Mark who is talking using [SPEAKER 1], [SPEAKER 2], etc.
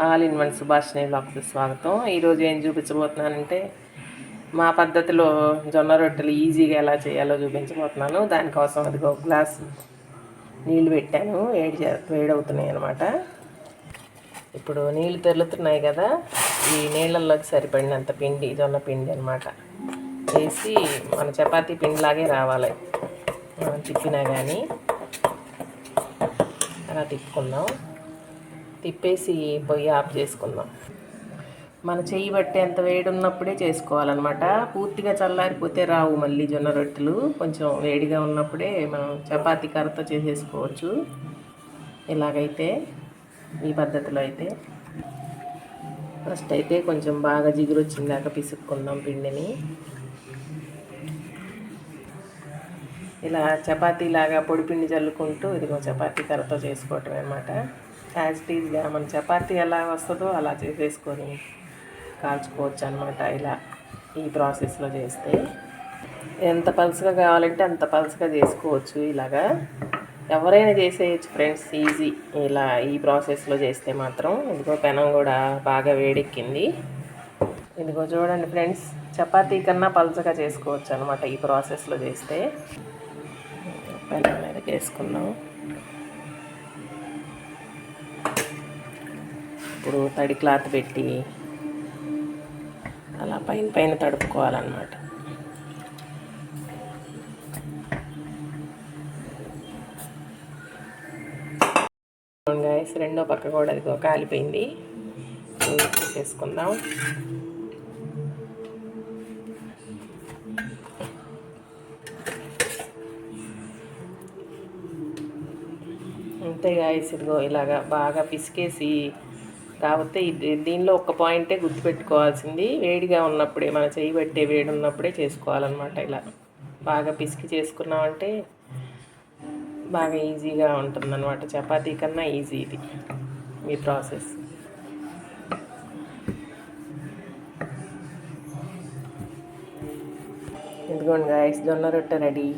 [SPEAKER 1] All in one సుభాష్ని బ్లాగ్కి స్వాగతం. ఈరోజు ఏం చూపించబోతున్నానంటే మా పద్ధతిలో జొన్న రొట్టెలు ఈజీగా ఎలా చేయాలో చూపించబోతున్నాను. దానికోసం అది ఒక గ్లాస్ నీళ్ళు పెట్టాను. వేడి చే- వేడవుతున్నాయి అనమాట ఇప్పుడు నీళ్ళు తెరులుతున్నాయి కదా ఈ నీళ్ళల్లోకి సరిపడినంత పిండి జొన్న పిండి అనమాట వేసి మన చపాతీ పిండిలాగే రావాలి. మనం తిప్పినా కానీ అలా తిప్పుకుందాం. తిప్పేసి పొయ్యి ఆఫ్ చేసుకుందాం. మన చెయ్యి పట్టేంత వేడి ఉన్నప్పుడే చేసుకోవాలన్నమాట. పూర్తిగా చల్లారిపోతే రావు మళ్ళీ జొన్న రొట్టెలు. కొంచెం వేడిగా ఉన్నప్పుడే మనం చపాతీ కర్రతో చేసేసుకోవచ్చు. ఇలాగైతే ఈ పద్ధతిలో అయితే. ఫస్ట్ అయితే కొంచెం బాగా జిగురు వచ్చిందాక పిసుక్కుందాం పిండిని. ఇలా చపాతీలాగా పొడిపిండి చల్లుకుంటూ ఇదిగో చపాతీ కర్రతో చేసుకోవటం అనమాట యాజ్ టీజ్గా మన చపాతీ ఎలా వస్తుందో అలా చేసేసుకొని కాల్చుకోవచ్చు అనమాట ఇలా ఈ ప్రాసెస్లో చేస్తే. ఎంత పలుసుగా కావాలంటే అంత పలుసుగా చేసుకోవచ్చు ఇలాగా. ఎవరైనా చేసేయచ్చు ఫ్రెండ్స్ ఈజీ ఇలా ఈ ప్రాసెస్లో చేస్తే మాత్రం. ఇదిగో పెనం కూడా బాగా వేడెక్కింది. ఇదిగో చూడండి ఫ్రెండ్స్ చపాతీ కన్నా పలుచగా చేసుకోవచ్చు అనమాట ఈ ప్రాసెస్లో చేస్తే. పెనం మీదకి వేసుకున్నాం ఇప్పుడు తడి క్లాత్ పెట్టి అలా పైన పైన తడుపుకోవాలన్నమాట. గాయస్ రెండో పక్క కూడా అది కాలిపోయింది. చేసుకుందాం అంతే గాయస్ ఇదిగో ఇలాగా బాగా పిసికేసి కాకపోతే ఇది దీనిలో ఒక పాయింటే గుర్తుపెట్టుకోవాల్సింది. వేడిగా ఉన్నప్పుడే మన చేయి పట్టే వేడి ఉన్నప్పుడే చేసుకోవాలన్నమాట ఇలా. బాగా పిసికి చేసుకున్నామంటే బాగా ఈజీగా ఉంటుందన్నమాట. చపాతీ కన్నా ఈజీ ఇది ఈ ప్రాసెస్. ఇదిగోండి గాయస్ జొన్న రొట్టె రెడీ.